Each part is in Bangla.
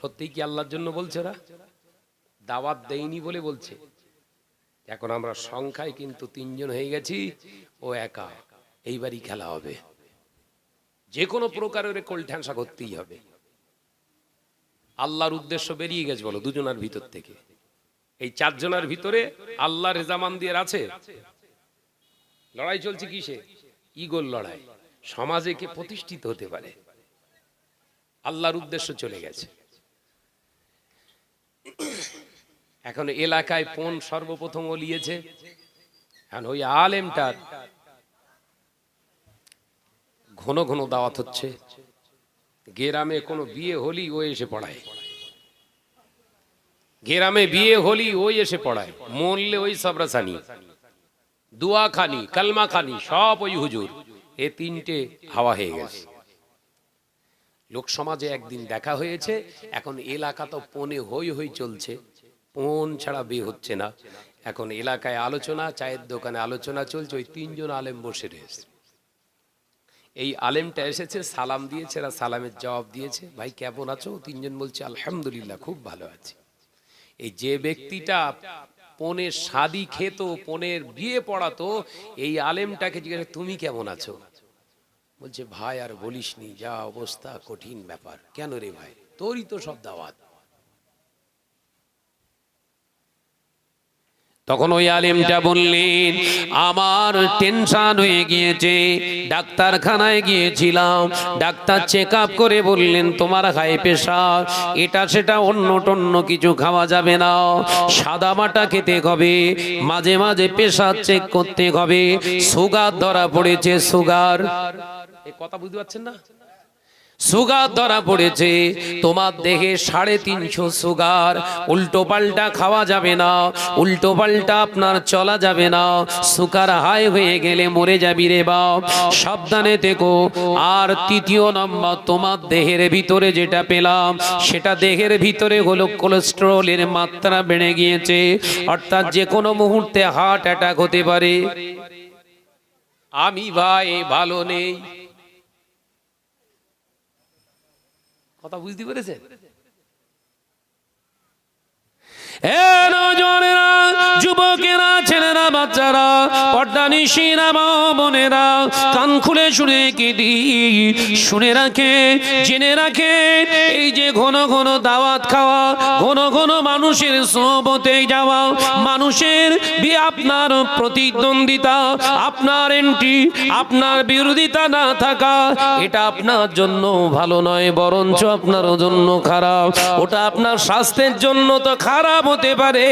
সত্যি কি আল্লাহর জন্য বলছে ওরা? দাওয়াত দেয়নি বলে বলছে। এখন আমরা সংখ্যায় কিন্তু তিনজন হয়ে গেছি, ও একা। এইবারই খেলা হবে। যে কোনো প্রকারের কোল ঠ্যাংসা করতেই হবে। আল্লাহর উদ্দেশ্য বেরিয়ে গেছে বলো, দুজনের ভিতর থেকে। এই চারজনের ভিতরে আল্লাহ রেজামান দিয়ে আছে। লড়াই চলছে কিসে? ইগোল লড়াই। সমাজে কে প্রতিষ্ঠিত হতে পারে? আল্লাহর উদ্দেশ্য চলে গেছে। এখন এলাকায় পণ সর্বপ্রথম ওলিয়েছে? এখন ওই আলেমটার ঘন ঘন দাওয়াত হচ্ছে। গেরামে কোনো বিয়ে হলি ও এসে পড়ায়। গেরামে বিয়ে হলি ওই এসে পড়ায়। মরলে ওই সবরাসানি দুয়া খানি কালমা খানি সব ওই হুজুর। এ তিনটে হাওয়া হয়ে গেছে। লোক সমাজে একদিন দেখা হয়েছে, এখন এলাকা তো পনে হই হই চলছে। পন ছাড়া বিয়ে হচ্ছে না। এখন এলাকায় আলোচনা, চায়ের দোকানে আলোচনা চলছে, ওই তিনজন আলেম বসে রয়েছে। এই আলেমটা এসেছে, সালাম দিয়েছে, এরা সালামের জবাব দিয়েছে, ভাই, কেমন আছো? তিনজন বলছে, আলহামদুলিল্লাহ, খুব ভালো আছি। এই যে ব্যক্তিটা পনেরো শাদি খেত, পনেরো বিয়ে পড়াতো, এই আলেমটাকে জিজ্ঞাসা, তুমি কেমন আছো? বলছে, ভাই, আর বলিসনি যা অবস্থা, কঠিন ব্যাপার। কেন রে ভাই? তোরই তো সব দাওয়াত। তখন ওই আলেমটা বললেন, আমার টেনশন হয়ে গিয়েছে, ডাক্তারখানায় গিয়েছিলাম। ডাক্তার চেক করে বললেন, তোমার হাই প্রেশার, এটা সেটা অন্য টন্য কিছু খাওয়া যাবে না। সাদা মাটা খেতে হবে, মাঝে মাঝে প্রেশার চেক করতে হবে। সুগার ধরা পড়েছে, সুগার। এ কথা বুঝতে পারছেন না? সুগার ধরা পড়েছে। তোমার দেহে সাড়ে তিনশো সুগার। উল্টো পাল্টা খাওয়া যাবে না। উল্টো পাল্টা আপনার চলা যাবে না। সুগার হাই হয়ে গেলে মরে যাবি রে বাপ। সাবধানে থেকো। আর তৃতীয় নম্বর তোমার দেহের ভিতরে যেটা পেলাম সেটা দেহের ভিতরে হলো কোলেস্টেরলের মাত্রা বেড়ে গিয়েছে। অর্থাৎ যে কোনো মুহূর্তে হার্ট অ্যাটাক হতে পারে। আমি ভাই ভালো নেই। কথা বুঝতে পেরেছেন? এ যুবকেরা, ছেলেরা, বাচ্চারা খুলে শুনে শুনে রাখে রাখে, এই যে দাওয়াত খাওয়া মানুষের যাওয়া, মানুষের আপনার প্রতিদ্বন্দ্বিতা, আপনার এন্ট্রি আপনার বিরোধিতা না থাকা, এটা আপনার জন্য ভালো নয়, বরঞ্চ আপনার জন্য খারাপ, ওটা আপনার স্বাস্থ্যের জন্য তো খারাপ হতে পারে।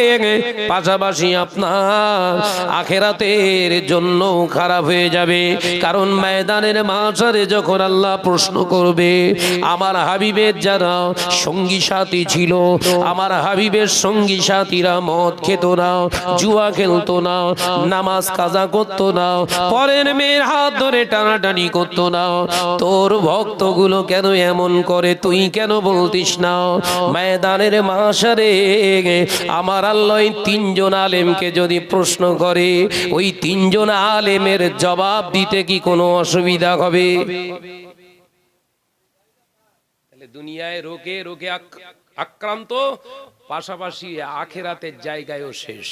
পাশাপাশি আপনার আখেরাতের জন্য খারাপ হয়ে যাবে। কারণ ময়দানের মাঝারে যখন আল্লাহ প্রশ্ন করবে, আমার হাবিবের যারা সঙ্গী সাথী ছিল, আমার হাবিবের সঙ্গী সাথীরা মদ খেত না, জুয়া খেলতো না, নামাজ কাজা করতো না, পরের মেয়ের হাত ধরে টানাটানি করতো না। তোর ভক্তগুলো কেন এমন করে? তুই কেন বলতিস না? ময়দানের মাসারে আমার আল্লাহ তিনজন আলেমকে যদি প্রশ্ন করে, ওই তিনজন আলেমের জবাব দিতে কি কোনো অসুবিধা হবে? দুনিয়ায় রোগে রোগে আক্রান্ত, পাশাপাশি আখেরাতের জায়গায়ও শেষ।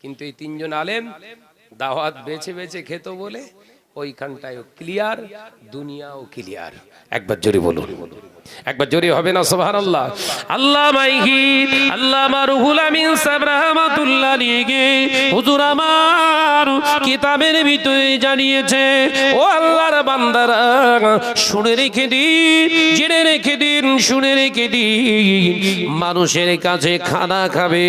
কিন্তু এই তিনজন আলেম দাওয়াত বেছে বেছে খেত বলে ওইখানটায়ও ক্লিয়ার দুনিয়াও ক্লিয়ার একবার জোরে বলুন। একবার জোরে হবে না সোহান আল্লাহ আল্লাহ মাইহি আল্লাহ আমার রুহুল আমিন সাহেব রহমাতুল্লাহ হুজুর আমার কিতাবের ভিতরে জানিয়েছে, ও আল্লাহর বান্দারা, শুনে রেখে দিন, জেনে রেখে দিন, শুনে রেখে দিন। মানুষের কাছে খানা খাবে,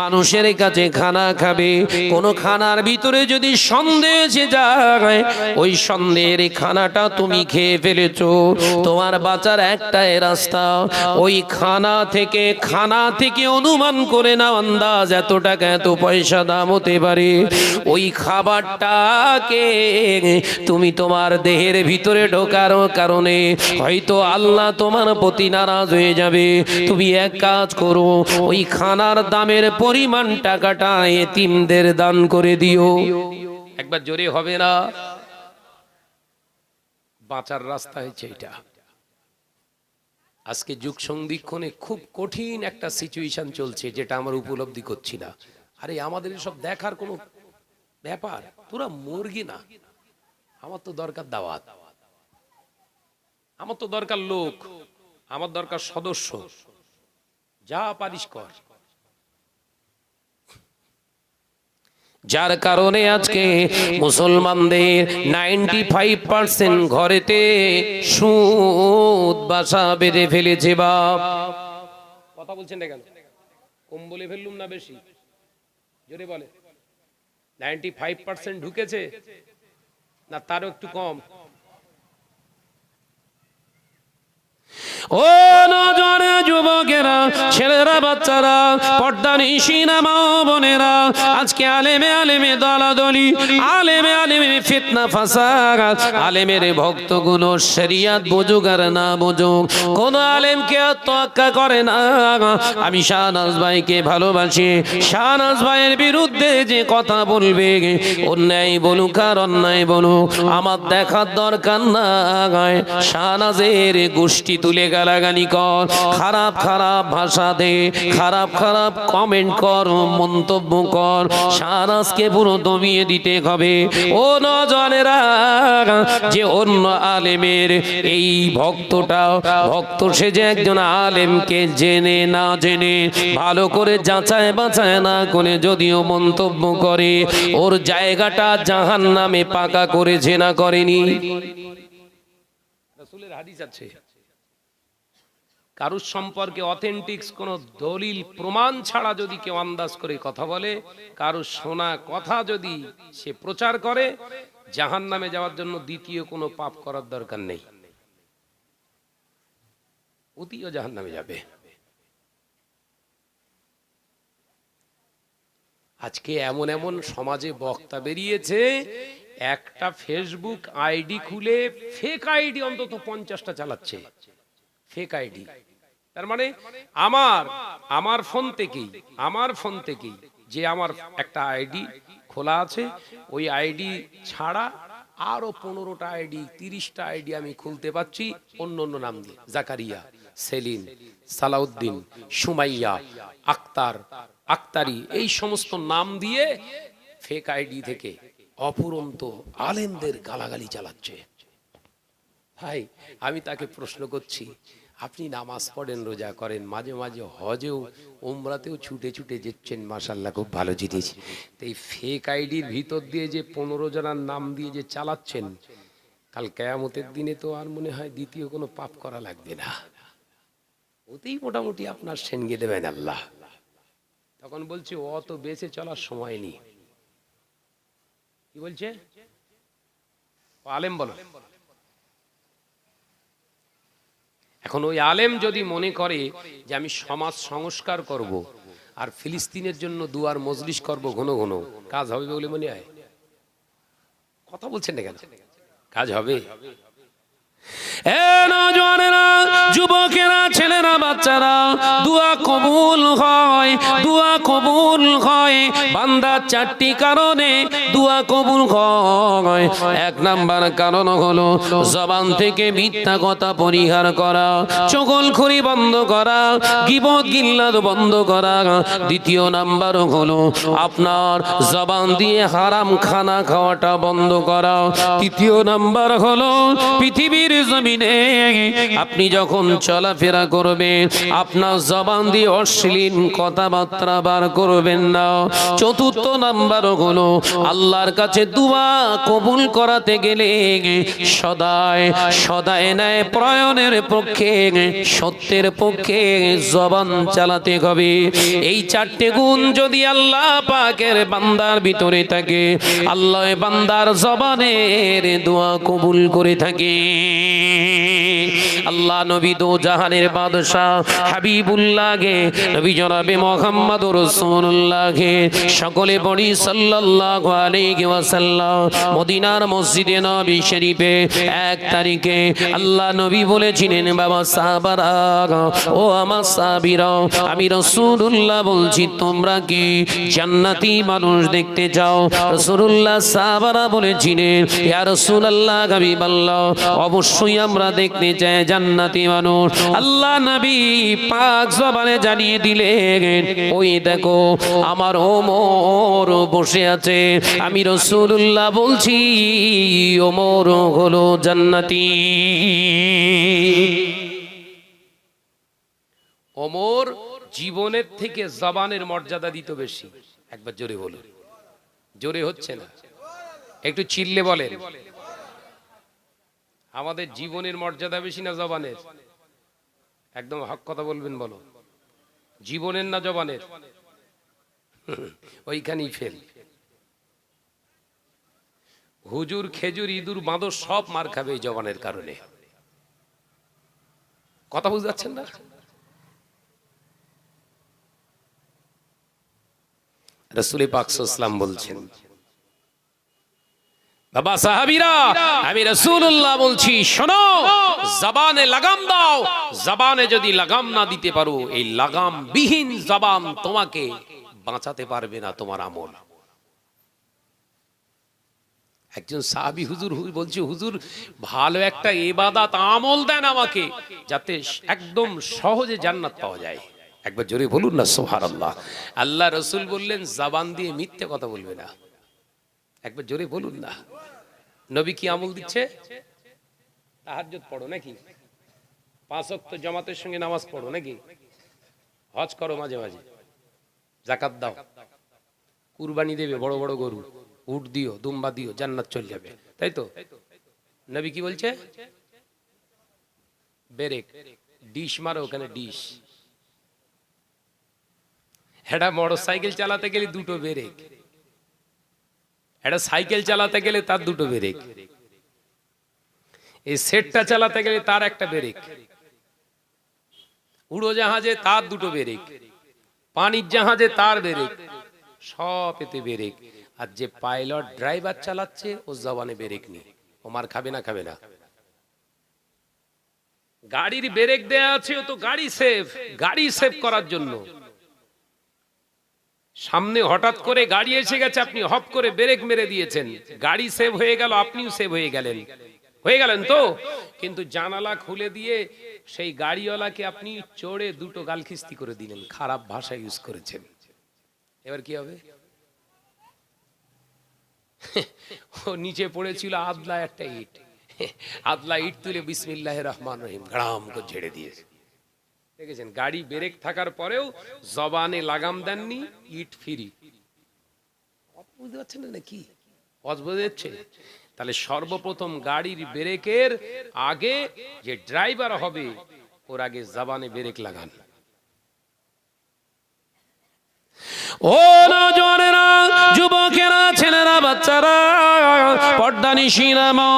মানুষের কাছে খানা খাবে। কোন খানার ভিতরে যদি সন্দেহ এসে যায়, ওই সন্দেহের খানাটা তুমি খেয়ে ফেলেছো। তোমার বাঁচার একটাই রাস্তা ওই খানা থেকে খানা থেকে অনুমান করে না আন্দাজ এত টাকা, এত পয়সা দাম হতে পারে। ওই খাবারটাকে তুমি তোমার দেহের ভিতরে ঢোকার কারণে হয়তো আল্লাহ তোমার প্রতি নারাজ হয়ে যাবে। তুমি এক কাজ করো, ওই খানার দামের পরিমাণ টাকাটা এতিমদের দান করে দিও। একবার জোরে হবে না? বাঁচার রাস্তা হচ্ছে এটা। আজকে যুগ সন্ধিক্ষণে খুব কঠিন একটা সিচুয়েশন চলছে, যেটা আমরা উপলব্ধি করছি না। আরে, আমাদের সব দেখার কোনো ব্যাপার? তোরা মুরগি না। আমার তো দরকার দাওয়াত। আমার তো দরকার লোক। আমার দরকার সদস্য। যা পারিস কর। যার কারণে আজকে মুসলমানদের নাইনটি ফাইভ পার্সেন্ট ঘরেতে সুদ বাসা বেঁধে ফেলেছে বাপ কথা বলছেন না কেন? কম বলে ফেললুম না বেশি? জোরে বলে নাইনটি ফাইভ পার্সেন্ট ঢুকেছে? না তারও একটু কম? ও নজরে যুবকেরা, ছেলেরা, বাচ্চারা, পর্দা নিশিনা মা বোনেরা, আজকে আলেমে আলেমে দলাদলি, আলেমে আলেমে ফিতনা ফাসাদ, আলেমের ভক্তগুলো শরিয়াত বুঝুক আর না বুঝুক, কোন আলেমকে তোয়াক্কা করে না আমি শাহনাজ ভাইকে ভালোবাসি, শাহনাজ ভাইয়ের বিরুদ্ধে যে কথা বলবে, অন্যায় বলুক আর অন্যায় বলুক, আমার দেখার দরকার না শাহনাজের গোষ্ঠী তুলে গালাগালি কর। খারাপ খারাপ ভাষা দে, খারাপ খারাপ কমেন্ট কর, মন্তব্য কর। শাহনাজকে পুরো দমিয়ে দিতে হবে। ও নজনেরা যে অন্য আলেমের এই ভক্তটা ভক্ত সে যে একজন আলেমকে জেনে না জেনে, ভালো করে যাচাই বাঁচায় না করে যদিও মন্তব্য করে, ওর জায়গাটা জাহান নামে পাকা করে না করেনি। রাসূলের হাদিস আছে। কারুর সম্পর্কে অথেন্টিক্স কোন দলিল, প্রমাণ ছাড়া যদি কেউ আন্দাজ করে কথা বলে, কারুর শোনা কথা যদি সে প্রচার করে জাহান নামে যাওয়ার জন্য দ্বিতীয় কোনো পাপ করার দরকার নেই। অতিও জাহান নামে যাবে। আজকে এমন এমন সমাজে বক্তা বেরিয়েছে, একটা ফেসবুক আইডি খুলে ফেক আইডি অন্তত পঞ্চাশটা চালাচ্ছে। ফেক আইডি তার মানে আমার আমার ফোন থেকেই, আমার ফোন থেকেই যে আমার একটা আইডি খোলা আছে, ওই আইডি ছাড়া আরও পনেরোটা আইডি তিরিশটা আইডি আমি খুলতে পারছি অন্য অন্য নাম দিয়ে। জাকারিয়া সেলিন সালাউদ্দিন, সুমাইয়া, আক্তার, আক্তারি, এই সমস্ত নাম দিয়ে ফেক আইডি থেকে অপুরন্ত আলেমদের গালাগালি চালাচ্ছে। ভাই, আমি তাকে প্রশ্ন করছি আপনি নামাজ পড়েন, রোজা করেন, মাঝে মাঝে হজেও ওমরাতেও ছুটে ছুটে যেচ্ছেন মাসাল্লাহ খুব ভালো জিনিস। তো এই ফেক আইডির ভিতর দিয়ে যে পনেরো জনের নাম দিয়ে যে চালাচ্ছেন, কাল কেয়ামতের দিনে তো আর মনে হয় দ্বিতীয় কোনো পাপ করা লাগবে না। ওতেই মোটামুটি আপনার সেনগে দেবেন আল্লাহ। তখন বলছে অত বেঁচে চলার সময় নেই। কি বলছে? আলেম বলো। এখন ওই আলেম যদি মনে করে যে আমি সমাজ সংস্কার করব আর ফিলিস্তিনের জন্য দুয়ার মজলিস করব ঘন ঘন, কাজ হবে বলে মনে হয়? কথা বলছেন না কেন? কাজ হবে। যুবকেরা, ছেলেরা, বাচ্চারা, দুয়া কবুল হয়, দুয়া কবুল হয়। বান্দা চারটি কারণে দুয়া কবুল হয়। এক নাম্বার কারণ হলো জবান থেকে মিথ্যা কথা পরিহার করা চগলখড়ি বন্ধ করা, গিবত গিল্লাদ বন্ধ করা। দ্বিতীয় নাম্বার হলো আপনার জবান দিয়ে হারাম খানা খাওয়াটা বন্ধ করা। তৃতীয় নাম্বার হলো পৃথিবীর জমিনে আপনি যখন চলাফেরা করবেন, আপনার জবান দিয়ে অশ্লীল কথাবার্তা বার করবেন না। চতুর্থ নাম্বার হলো আল্লাহর কাছে দুয়া কবুল করাতে গেলে সদায় সদায় নেয় প্রয়নের পক্ষে, সত্যের পক্ষে জবান চালাতে হবে। এই চারটে গুণ যদি আল্লাহ পাকের বান্দার ভিতরে থাকে, আল্লাহ বান্দার জবানের দোয়া কবুল করে থাকে। আল্লাহ নবী দো জাহানের বাদশাহ হাবিবুল্লাহকে, নবী জনাবে মোহাম্মদ রাসূলুল্লাহকে, সকলে পড়ি সাল্লাল্লাহু আলাইহি ওয়াসাল্লাম, মদিনার মসজিদে নবী শরীফে এক তারিখে আল্লাহ নবী বলেছিলেন, বাবা সাহাবারা ও আমার সাহাবীরা, আমি রাসূলুল্লাহ বলছি, তোমরা কি জান্নাতি মানুষ দেখতে যাও রাসূলুল্লাহ সাহাবারা বলেছিলেন, ইয়া রাসূলুল্লাহ হাবিবাল্লাহ, অবশ্যই আমরা দেখতে চাই জান্নাতি মানুষ। আল্লাহ নবী পাক জবানে জানিয়ে দিলেন, ওই দেখো, আমার ওমর বসে আছে। আমি রসুল্লাহ বলছি, ওমর হলো জান্নাতি। ওমর জীবনের থেকে জবানের মর্যাদা দিত বেশি। একবার জোরে বলুন। জোরে হচ্ছে না। একটু চিল্লে বলেন। আমাদের জীবনের মর্যাদা বেশি না জবানের? একদম হক কথা বলবেন, বলো। জীবনের না জবানের? ওইখানেই ফেল হুজুর, খেজুর, ইঁদুর, বাঁদর সব মার খাবে এই জবানের কারণে। কথা বুঝতে পারছেন না? রসুল পাকসাল্লাম বলছেন বাবা সাহাবিরা, আমি রসুল্লাহ বলছি, শোনো, জবানে লাগাম দাও। জবানে যদি লাগাম না দিতে পারো, এই লাগাম বিহীন জবান তোমাকে বাঁচাতে পারবে না তোমার আমল। একজন সাহাবি হুজুর বলছে, হুজুর, ভালো একটা এবাদাত আমল দেন আমাকে, যাতে একদম সহজে জান্নাত পাওয়া যায়। একবার জোরে বলুন না সোহার আল্লাহ আল্লাহ রসুল বললেন, জাবান দিয়ে মিথ্যে কথা বলবে না। একবার জোরে বলুন না। নবী কি আমল দিচ্ছে? তাহাজ্জুদ পড়ো নাকি? পাঁচ ওয়াক্ত জামাতের সঙ্গে নামাজ পড়ো নাকি? হজ করো মাঝে মাঝে। জাকাত দাও। কুরবানি দেবে বড় বড় গরু। উট দিও, দুম্বা দিও, জান্নাত চলে যাবে। তাই তো? নবী কি বলছে? বেরেক। ডিশ মারো ওখানে ডিশ। একটা মোটর সাইকেল চালাতে গেলে দুটো বেরেক। একটা সাইকেল চালাতে গেলে তার দুটো বেরেক। এই সেটটা চালাতে গেলে তার একটা বেরেক। উড়োজাহাজে তার দুটো বেরেক। পানির জাহাজে তার বেরেক। সব এতে বেরেক। আর যে পাইলট ড্রাইভার চালাচ্ছে, ও জবানে বেরেক নেই। ও মার খাবে না খাবে না। গাড়ির ব্রেক দেয়া আছে, ও তো গাড়ি সেভ গাড়ি সেভ করার জন্য। সামনে হঠাৎ করে গাড়ি এসে গেছে, আপনি হপ করে ব্রেক মেরে দিয়েছেন। গাড়ি সেভ হয়ে গেল, আপনিও সেভ হয়ে গেলেন। হয়ে গেলেন তো? কিন্তু জানালা খুলে দিয়ে সেই গাড়িওয়ালাকে আপনি চড়ে দুটো গালখিস্তি করে দিলেন, খারাপ ভাষা ইউজ করেছেন। এবার কি হবে? ও নিচে পড়েছিল আদলা একটা ইট। আদলা ইট তুলে বিসমিল্লাহ রহমান রহিম গ্রাম করে ঝেড়ে দিয়েছে। দেখেছেন, গাড়ি ব্রেক থাকার পরেও জবানে লাগাম দেননি, ইট ফিরি। বুঝতে পারছেন না কি বোঝা যাচ্ছে? তাহলে সর্বপ্রথম গাড়ির ব্রেকের আগে যে ড্রাইভার হবে, ওর আগে জবানে ব্রেক লাগান। ও নজনেরা যুবকেরা, ছেলেরা, বাচ্চারা, পর্দা নিশিরা মা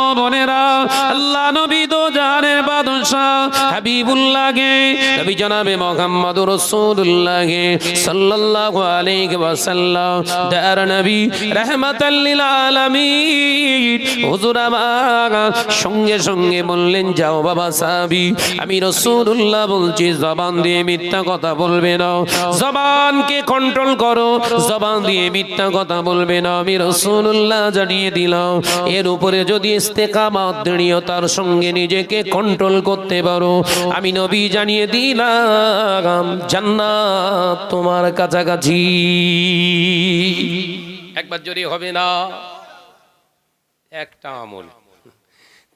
আল্লাহ নবী তো জানের বাদশাহ হাবিবুল্লাহকে, নবী জনাবে মোহাম্মদ রাসূলুল্লাহকে সাল্লাল্লাহু আলাইহি ওয়াসাল্লাম। দার নবী, রাহমাতাল লিল আলামিন। হুজুর আমার সঙ্গে সঙ্গে বললেন, যাও বাবা সাহাবী, আমি রাসূলুল্লাহ বলছি, জবান দিয়ে মিথ্যা কথা বলবে না। জবানকে কন্ট্রোল করো, জবান দিয়ে মিথ্যা কথা বলবে না। আমি রসুল্লাহ জানিয়ে দিলাম, এর উপরে যদি ইস্তেকামাত দৃঢ়তার সঙ্গে নিজেকে কন্ট্রোল করতে পারো। আমি নবী জানিয়ে দিলাম, জান্নাত তোমার কাছাকাছি। একবার জোরে হবে না, একটা আমল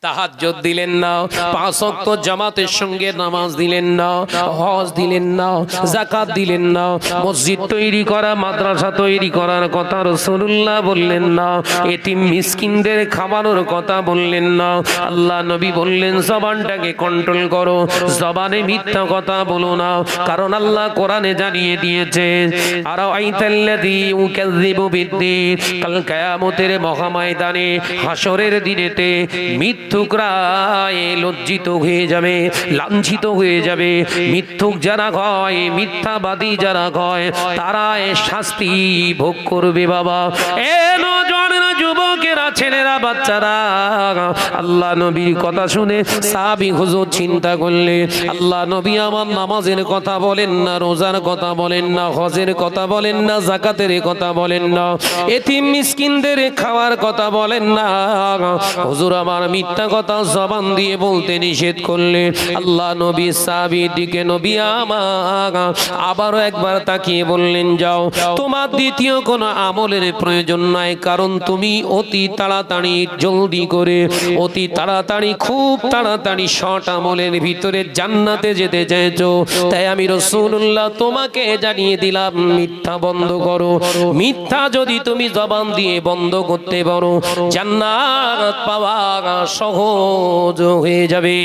তাহাজ্জুদ দিলেন না পাঁচ ওয়াক্ত জামাতের সঙ্গে নামাজ দিলেন না হজ দিলেন না যাকাত দিলেন না মসজিদ তৈরি করা মাদ্রাসা তৈরি করার কথা রাসূলুল্লাহ বললেন না এতিম মিসকিনদের খাওয়ানোর কথা বললেন না আল্লাহ নবী বললেন জবানটাকে কন্ট্রোল করো জবানে মিথ্যা কথা বলো না কারণ আল্লাহ কোরআনে জানিয়ে দিয়েছে আর আইতাল্লাযী ইউকাযযিবু বিদ্দিন কাল কিয়ামতের মহাময়দানে হাসরের দিনেতে মিথ্যুকরা এ লজ্জিত হয়ে যাবে, লাঞ্ছিত হয়ে যাবে। মিথ্যুক যারা হয় মিথ্যাবাদী যারা হয় তারা শাস্তি ভোগ করবে বাবা। এ নজন যুবকেরা ছেলেরা, বাচ্চারা, আল্লাহ নবীর কথা শুনে সাহাবি হুজুর চিন্তা করলে আল্লাহ নবী আমার নামাজের কথা বলেন না, রোজার কথা বলেন না, হজের কথা বলেন না, জাকাতের কথা বলেন না, এতিম মিসকিনদের খাওয়ার কথা বলেন না। হুজুর আমার মিথ্যা কথা জবান দিয়ে বলতে নিষেধ করলে আল্লাহ নবী সাহাবির দিকে নবী আমার আবারও একবার তাকিয়ে বললেন, যাও, তোমার দ্বিতীয় কোনো আমলের প্রয়োজন নাই, কারণ তুমি অতি তাড়াতাড়ি, জলদি করে, অতি তাড়াতাড়ি, খুব তাড়াতাড়ি শট আমলের ভিতরে জান্নাতে যেতে চাইছো। তাই আমি রসুল্লাহ তোমাকে জানিয়ে দিলাম, মিথ্যা বন্ধ করো। মিথ্যা যদি তুমি জবান দিয়ে বন্ধ করতে পারো, জান্নাত পাওয়া সহজ হয়ে যাবে।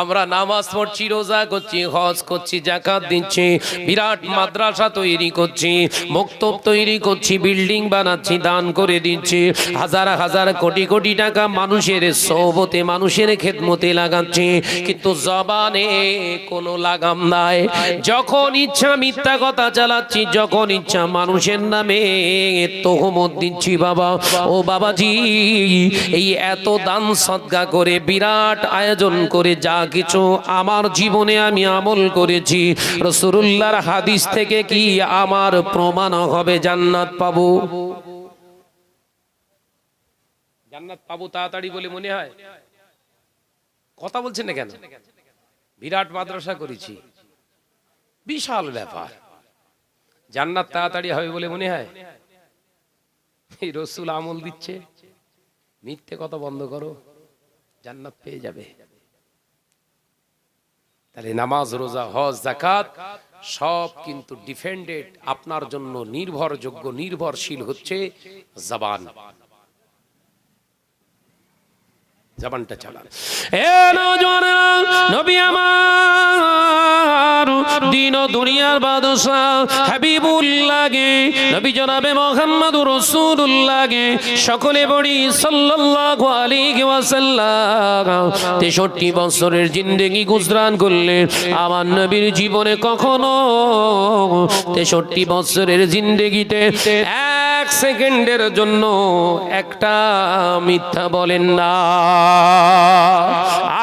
আমরা নামাজ পড়ছি, রোজা করছি, হজ করছি জাকাত দিচ্ছি, বিরাট মাদ্রাসা তৈরি করছি, মক্তব তৈরি করছি, বিল্ডিং বানাচ্ছি, দান করে দিচ্ছি, হাজার হাজার কোটি কোটি টাকা মানুষের সৌবতে, মানুষের খেদমতে লাগাচ্ছি, কিন্তু জবানে কোনো লাগাম নাই। যখন ইচ্ছা মিথ্যা কথা চালাচ্ছি, যখন ইচ্ছা মানুষের নামে তোহমত দিচ্ছি, বাবা, ও বাবাজি, এই এত দান সদ্গা করে বিরাট আয়োজন করে যা কিছু আমার জীবনে আমি আমল করেছি। রসুল্লাহর হাদিস থেকে কি আমার প্রমাণ হবে? জান্নাত পাবো। জান্নাত পাবো তাড়াতাড়ি বলে মনে হয়? কথা বলছেন না কেন? বিরাট মাদ্রাসা করেছি। বিশাল ব্যাপার। জান্নাত তাড়াতাড়ি হবে বলে মনে হয়? এই রসুল আমল দিচ্ছে। মিথ্যে কথা বন্ধ করো। জান্নাত পেয়ে যাবে। তাহলে নামাজ রোজা হজ জাকাত সব কিন্তু ডিফেন্ডেড আপনার জন্য নির্ভরযোগ্য নির্ভরশীল হচ্ছে জবান। জবানটা চালান। এ নওজোয়ানেরা নবী আমার, দিন দুনিয়ার বাদশাহ হাবিবুল্লাহকে, নবী জনাবে মুহাম্মদুর রাসূলুল্লাহকে, সকলে বড়ি সাল্লাল্লাহু আলাইহি ওয়াসাল্লাম। 63 বছরের জিন্দেগি গুজরান করলেন। আমার নবীর জীবনে কখনো 63 বছরের জিন্দেগিতে এক সেকেন্ডের জন্য একটা মিথ্যা বলেন না।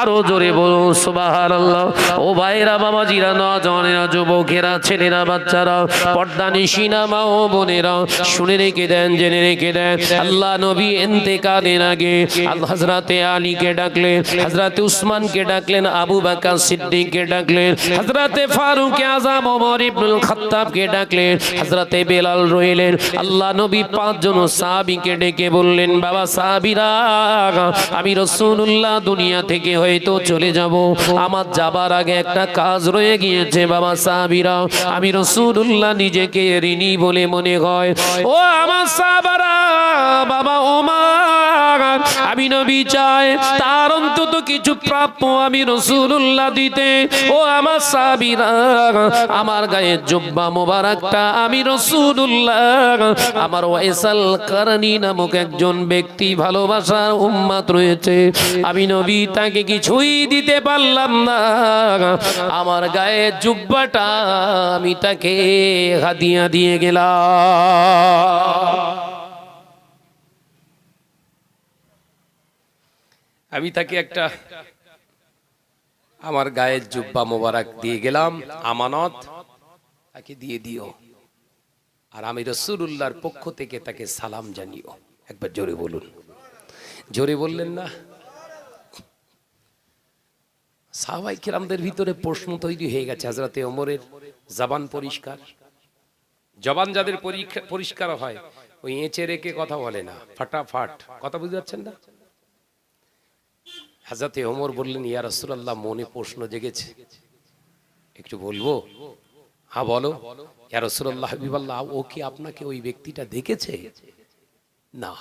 আরও জোরে বলুন, সুবহানাল্লাহ। ও ভাইরা, বাবাজিরা নজনেরা যুবকেরা, ছেলেরা, বাচ্চারা, পর্দা নিশিনা মা ও বোনেরা, শুনে রেখে দেন, জেনে রেখে দেন। আল্লাহ নবী এন্তেকালের আগে আল্লাহ হযরতে আলীকে ডাকলেন, হযরতে উসমানকে ডাকলেন, আবু বকর সিদ্দিককে ডাকলেন, হযরতে ফারুক আযম ওমর ইবনুল খাত্তাবকে ডাকলেন, হযরতে বেলাল রইলেন। আল্লাহ নবী পাঁচজন সাহাবীকে ডেকে বললেন, বাবা সাহাবীরা, আমি রাসূলুল্লাহ দুনিয়া থেকে হয়তো চলে যাব। আমার যাবার আগে একটা কাজ রয়ে গিয়েছে বাবা সাহাবিরা। আমি রসুল্লাহ নিজেকে ঋণী বলে মনে হয়। ও আমার সাহাবারা, বাবা ওমর আমি নবী চাই। তার অন্তত কিছু প্রাপ্য আমি রসুল্লাহ দিতে। ও আমার সাবিরা আমার গায়ে জুব্বা মোবারকটা আমি রসুল্লাহ আমার ওয়াইসাল কারণী নামক একজন ব্যক্তি ভালোবাসার উম্মাত রয়েছে। আমি নবী তাকে কিছুই দিতে পারলাম না। আমার গায়ে জুব্বাটা আমি তাকে হাদিয়া দিয়ে গেলাম। আমি তাকে একটা আমার গায়ের জুব্বা মোবারক দিয়ে গেলাম, আমানত তাকে দিয়ে দিও। আর আমি রসুল্লাহর পক্ষ থেকে তাকে সালাম জানিও। একবার জোরে বলুন। জোরে বললেন না? সাহাবাই কিরামদের ভিতরে প্রশ্ন তৈরি হয়ে গেছে হাজরাতে ওমরের জবান পরিষ্কার। জবান যাদের পরিষ্কার হয়, ওই এঁচে রেখে কথা বলে না, ফাটাফাট। কথা বুঝতে পারছেন না? হাজাতে ওমর বললেন, ইয়া রাসূলুল্লাহ, মনে প্রশ্ন জেগেছে। একটু বলব? হ্যাঁ বলো। ইয়া রসুল্লাহ হাবিবাল্লাহ, ও কি আপনাকে ওই ব্যক্তিটা দেখেছে? না।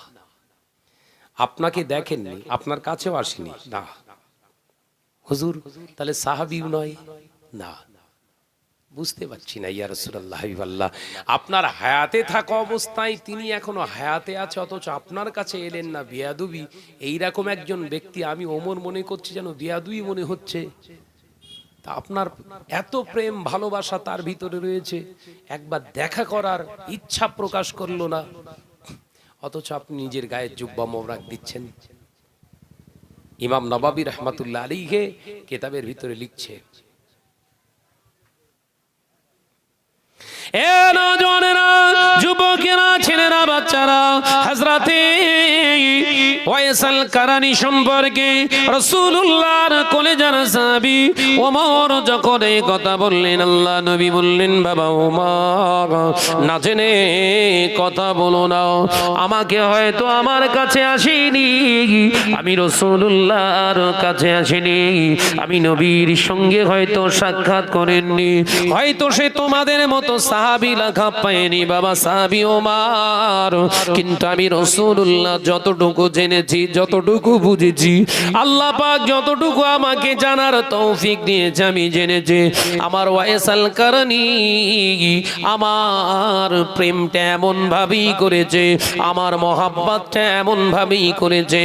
আপনাকে দেখেননি, আপনার কাছেও আসেনি? না। হুজুর, তাহলে সাহাবিও নয়? না। বুঝতে পারছি না, ইয়া রাসূলুল্লাহ, হাবিবাল্লাহ। আপনার হায়াতে থাকা অবস্থায় তিনি এখনও হায়াতে আছে, অথচ আপনার কাছে এলেন না, বিয়াদুবি। এইরকম একজন ব্যক্তি, আমি ওমর মনে করছি যেন বিয়াদুই মনে হচ্ছে। তা আপনার এত প্রেম, ভালোবাসা তার ভিতরে রয়েছে, একবার দেখা করার ইচ্ছা প্রকাশ করল না। অথচ আপনি নিজের গায়ে জুব্বা মোবরাক দিচ্ছেন। ইমাম নবাবী রহমাতুল্লাহ আলীকে কেতাবের ভিতরে লিখছে এ নজনেরা যুবকেরা ছেলেরা বাচ্চারা হাজরাতে ওয়াইসাল কারানি সম্পর্কে রসুল্লাহর কলেজার সাহাবি ওমর যখন এই কথা বললেন, আল্লাহ নবী বললেন, বাবা ওমর, না জেনে কথা বলো না। আমাকে হয়তো আমার কাছে আসেনি। আমি রসুল্লাহর কাছে আসেনি। আমি নবীর সঙ্গে হয়তো সাক্ষাৎ করেননি। হয়তো সে তোমাদের মতো সাহাবি লেখা পায়নি, বাবা সাহাবি ওমার। কিন্তু আমি রসুল্লাহ যতটুকু জেনেছি, যতটুকু বুঝেছি। আল্লাহ পাক যতটুকু আমাকে জানার তৌফিক দিয়েছে, আমি জেনেছি। আমার ওয়াইসাল কারণী আমার প্রেমটা এমন ভাবেই করেছে, আমার মহাব্বতটা এমন ভাবেই করেছে।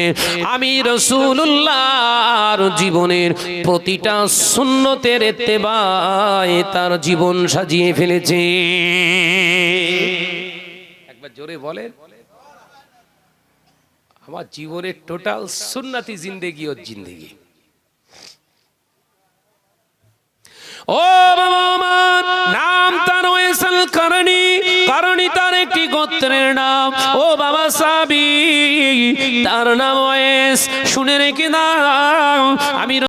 আমি রসুল্লাহর জীবনের প্রতিটা সুন্নতের এত্তেবায় তার জীবন সাজিয়ে ফেলেছে। একবার জোরে বলেন। আমার জীবনের টোটাল সুন্নাতি জিন্দেগি ও জিন্দেগি। ও নাম তার তার একটি গোত্রের নাম। ও বাবা সাবি, তার নাম ওয়েস শুনে রেখে দাও, আমি